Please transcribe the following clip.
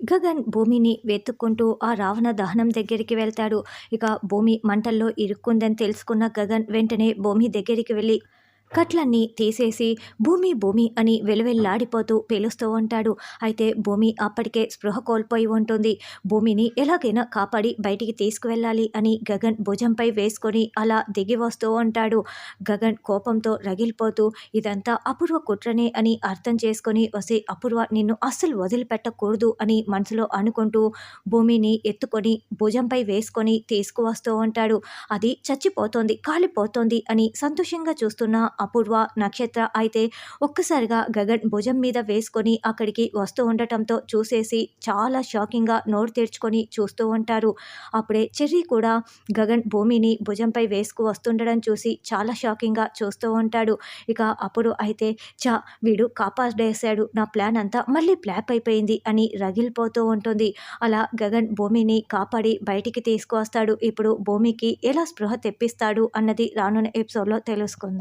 గగన్ భూమిని వెతుక్కుంటూ ఆ రావణ దహనం దగ్గరికి వెళ్తాడు. ఇక భూమి మంటల్లో ఇరుక్కుందని తెలుసుకున్న గగన్ వెంటనే భూమి దగ్గరికి వెళ్ళి కట్లన్నీ తీసేసి భూమి భూమి అని వెలువెల్లాడిపోతూ పిలుస్తూ ఉంటాడు. అయితే భూమి అప్పటికే స్పృహ కోల్పోయి ఉంటుంది. భూమిని ఎలాగైనా కాపాడి బయటికి తీసుకువెళ్ళాలి అని గగన్ భుజంపై వేసుకొని అలా దిగి వస్తూ ఉంటాడు. గగన్ కోపంతో రగిలిపోతూ ఇదంతా అపూర్వ కుట్రనే అని అర్థం చేసుకొని వసి అపూర్వ నిన్ను అస్సలు వదిలిపెట్టకూడదు అని మనసులో అనుకుంటూ భూమిని ఎత్తుకొని భుజంపై వేసుకొని తీసుకువస్తూ ఉంటాడు. అది చచ్చిపోతోంది కాలిపోతోంది అని సంతోషంగా చూస్తున్న అపూర్వ నక్షత్ర అయితే ఒక్కసారిగా గగన్ భుజం మీద వేసుకొని అక్కడికి వస్తూ ఉండటంతో చూసేసి చాలా షాకింగ్గా నోరు తెరుచుకొని చూస్తూ ఉంటారు. అప్పుడే చెర్రీ కూడా గగన్ భూమిని భుజంపై వేసుకు వస్తుండడం చూసి చాలా షాకింగ్గా చూస్తూ ఉంటాడు. ఇక అప్పుడు అయితే చా వీడు కాపాడేశాడు. నా ప్లాన్ అంతా మళ్ళీ ప్లాప్ అయిపోయింది అని రగిలిపోతూ ఉంటుంది. అలా గగన్ భూమిని కాపాడి బయటికి తీసుకువస్తాడు. ఇప్పుడు భూమికి ఎలా స్పృహ తెప్పిస్తాడు అన్నది రానున్న ఎపిసోడ్లో తెలుసుకుందాం.